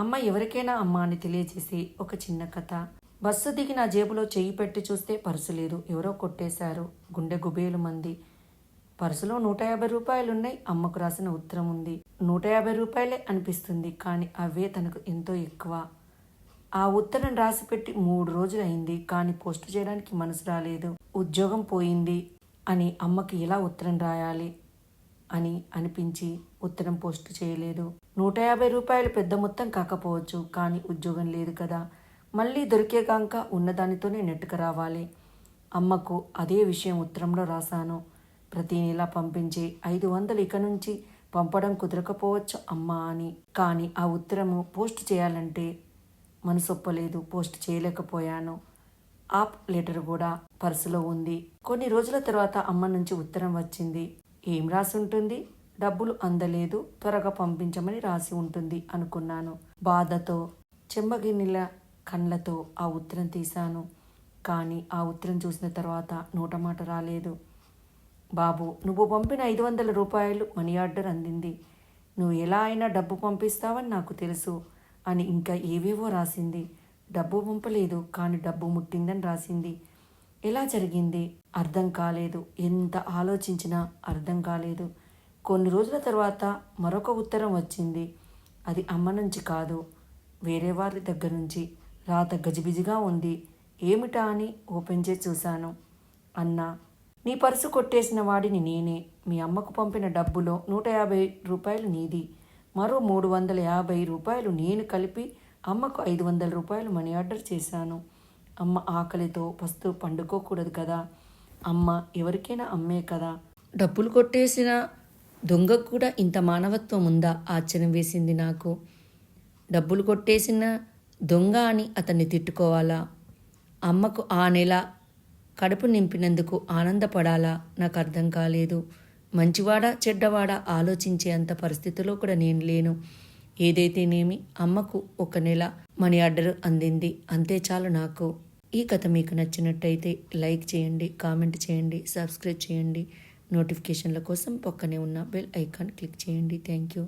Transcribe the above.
అమ్మ ఎవరికైనా అమ్మ అని తెలియజేసి ఒక చిన్న కథ. బస్సు దిగి నా జేబులో చేయి పెట్టి చూస్తే పర్సు లేదు. ఎవరో కొట్టేశారు. గుండె గుబేలు మంది. పర్సులో నూట యాభై రూపాయలున్నాయి. అమ్మకు రాసిన ఉత్తరం ఉంది. నూట యాభై రూపాయలే అనిపిస్తుంది. కానీ అవే తనకు ఎంతో ఎక్కువ. ఆ ఉత్తరం రాసిపెట్టి మూడు రోజులు అయింది. కానీ పోస్ట్ చేయడానికి మనసు రాలేదు. ఉద్యోగం పోయింది అని అమ్మకి ఎలా ఉత్తరం రాయాలి అని అనిపించి ఉత్తరం పోస్ట్ చేయలేదు. నూట యాభై రూపాయలు పెద్ద మొత్తం కాకపోవచ్చు కానీ ఉద్యోగం లేదు కదా. మళ్ళీ దొరికేగాక ఉన్నదానితోనే నెట్టుకు రావాలి. అమ్మకు అదే విషయం ఉత్తరంలో రాశాను. ప్రతి నెల పంపించే ఐదు వందలు ఇక నుంచి పంపడం కుదరకపోవచ్చు అమ్మా అని. కానీ ఆ ఉత్తరము పోస్ట్ చేయాలంటే మనసొప్పలేదు పోస్ట్ చేయలేకపోయాను. ఆప్ లెటర్ కూడా పర్సులో ఉంది. కొన్ని రోజుల తర్వాత అమ్మ నుంచి ఉత్తరం వచ్చింది. ఏం రాసి ఉంటుంది డబ్బులు అందలేదు త్వరగా పంపించమని రాసి ఉంటుంది అనుకున్నాను. బాధతో చెమ్మగిన్నెల కళ్ళతో ఆ ఉత్తరం తీశాను. కానీ ఆ ఉత్తరం చూసిన తర్వాత నోటమాట రాలేదు. బాబు నువ్వు పంపిన ఐదు వందల రూపాయలు మనీ ఆర్డర్ అందింది. నువ్వు ఎలా అయినా డబ్బు పంపిస్తావని నాకు తెలుసు అని ఇంకా ఏవేవో రాసింది. డబ్బు పంపలేదు కానీ డబ్బు ముట్టిందని రాసింది. ఎలా జరిగింది? అర్థం కాలేదు. ఎంత ఆలోచించినా అర్థం కాలేదు. కొన్ని రోజుల తర్వాత మరొక ఉత్తరం వచ్చింది. అది అమ్మ నుంచి కాదు వేరే వారి దగ్గర నుంచి. రాత గజిబిజిగా ఉంది. ఏమిటా అని ఓపెన్ చేసి చూశాను. అన్నా నీ పర్సు కొట్టేసిన వాడిని నేనే. మీ అమ్మకు పంపిన డబ్బులో నూట యాభై రూపాయలు నీది. మరో మూడు వందల యాభై రూపాయలు నేను కలిపి అమ్మకు ఐదు వందల రూపాయలు మనీ ఆర్డర్ చేశాను. అమ్మ ఆకలితో పస్తు పండుకోకూడదు కదా. అమ్మ ఎవరికైనా అమ్మే కదా. డబ్బులు కొట్టేసిన దొంగకు కూడా ఇంత మానవత్వం ఉందా? ఆశ్చర్యం వేసింది నాకు. డబ్బులు కొట్టేసిన దొంగ అని అతన్ని తిట్టుకోవాలా? అమ్మకు ఆ నెల కడుపు నింపినందుకు ఆనందపడాలా? నాకు అర్థం కాలేదు. మంచివాడా చెడ్డవాడా ఆలోచించే అంత పరిస్థితిలో కూడా నేను లేను. ఏదైతేనేమి అమ్మకు ఒక నెల మనీ ఆర్డర్ అందింది. అంతే చాలు నాకు. ఈ కథ మీకు నచ్చినట్టయితే లైక్ చేయండి కామెంట్ చేయండి సబ్స్క్రైబ్ చేయండి. నోటిఫికేషన్ల కోసం పక్కనే ఉన్న బెల్ ఐకాన్ క్లిక్ చేయండి. Thank you.